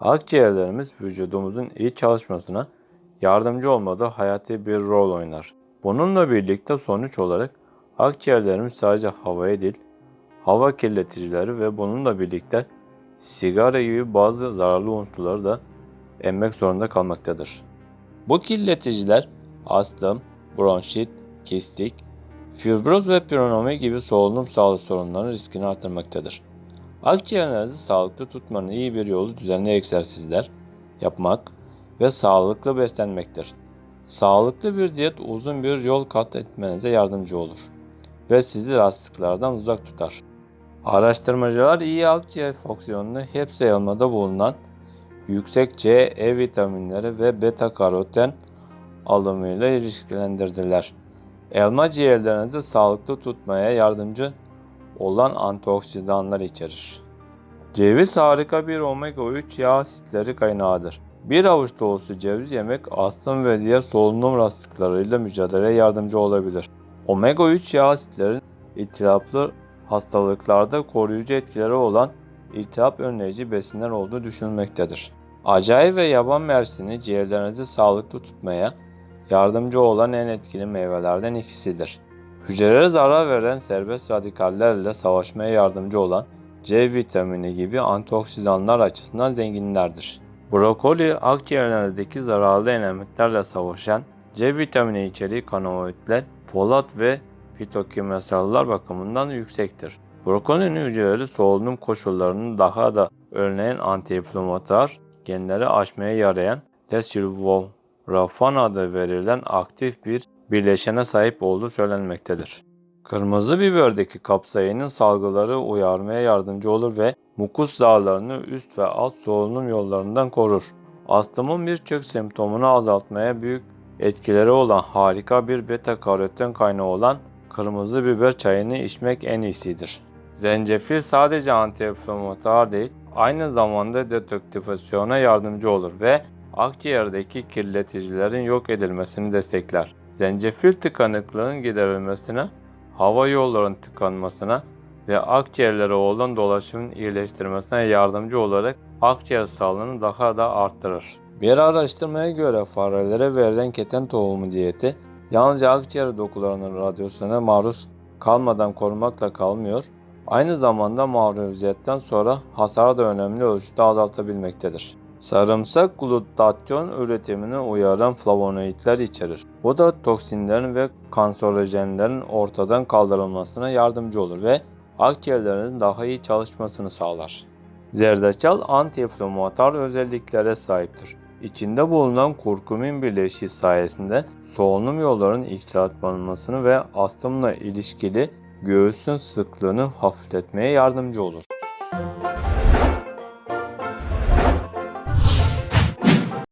Akciğerlerimiz vücudumuzun iyi çalışmasına yardımcı olmada hayati bir rol oynar. Bununla birlikte sonuç olarak akciğerlerimiz sadece havaya değil, hava kirleticileri ve bununla birlikte sigara gibi bazı zararlı unsurları da emmek zorunda kalmaktadır. Bu kirleticiler astım, bronşit, kistik, fibroz ve pneumomi gibi solunum sağlığı sorunlarının riskini artırmaktadır. Akciğerlerinizi sağlıklı tutmanın iyi bir yolu düzenli egzersizler yapmak ve sağlıklı beslenmektir. Sağlıklı bir diyet uzun bir yol kat etmenize yardımcı olur ve sizi rahatsızlıklardan uzak tutar. Araştırmacılar iyi akciğer fonksiyonunu hepsi elmada bulunan yüksek C, E vitaminleri ve beta karoten alımıyla ilişkilendirdiler. Elma ciğerlerinizi sağlıklı tutmaya yardımcı olan antioksidanlar içerir. Ceviz harika bir omega 3 yağ asitleri kaynağıdır. Bir avuç dolusu ceviz yemek astım ve diğer solunum rahatsızlıklarıyla mücadeleye yardımcı olabilir. Omega 3 yağ asitlerin iltihaplı hastalıklarda koruyucu etkileri olan iltihap önleyici besinler olduğu düşünülmektedir. Acai ve yaban mersini ciğerlerinizi sağlıklı tutmaya yardımcı olan en etkili meyvelerden ikisidir. Hücrelere zarar veren serbest radikallerle savaşmaya yardımcı olan C vitamini gibi antioksidanlar açısından zenginlerdir. Brokoli akciğerlerinizdeki zararlı elementlerle savaşan C vitamini içeriği kanavoidler, folat ve fitokimyasallar bakımından yüksektir. Brokolinin hücreleri solunum koşullarını daha da önleyen antiinflamatuar genleri aşmaya yarayan desilvofan adı verilen aktif bir bileşene sahip olduğu söylenmektedir. Kırmızı biberdeki kapsayının salgıları uyarmaya yardımcı olur ve mukus zarlarını üst ve alt solunum yollarından korur. Astımın birçok semptomunu azaltmaya büyük etkileri olan harika bir beta karoten kaynağı olan kırmızı biber çayını içmek en iyisidir. Zencefil sadece antiinflamatuar değil, aynı zamanda detoksifikasyona yardımcı olur ve akciğerdeki kirleticilerin yok edilmesini destekler. Zencefil tıkanıklığın giderilmesine, hava yollarının tıkanmasına ve akciğerlere olan dolaşımın iyileştirmesine yardımcı olarak akciğer sağlığını daha da arttırır. Bir araştırmaya göre farelere verilen keten tohumu diyeti yalnızca akciğer dokularının radyasyona maruz kalmadan korumakla kalmıyor, aynı zamanda maruziyetten sonra hasarı da önemli ölçüde azaltabilmektedir. Sarımsak glutatyon üretimini uyaran flavonoidler içerir. Bu da toksinlerin ve kanserojenlerin ortadan kaldırılmasına yardımcı olur ve akciğerlerinizin daha iyi çalışmasını sağlar. Zerdeçal antiinflamatuar özelliklere sahiptir. İçinde bulunan kurkumin bileşiği sayesinde solunum yollarının iltihatlanmasını ve astımla ilişkili göğsün sıklığını hafifletmeye yardımcı olur.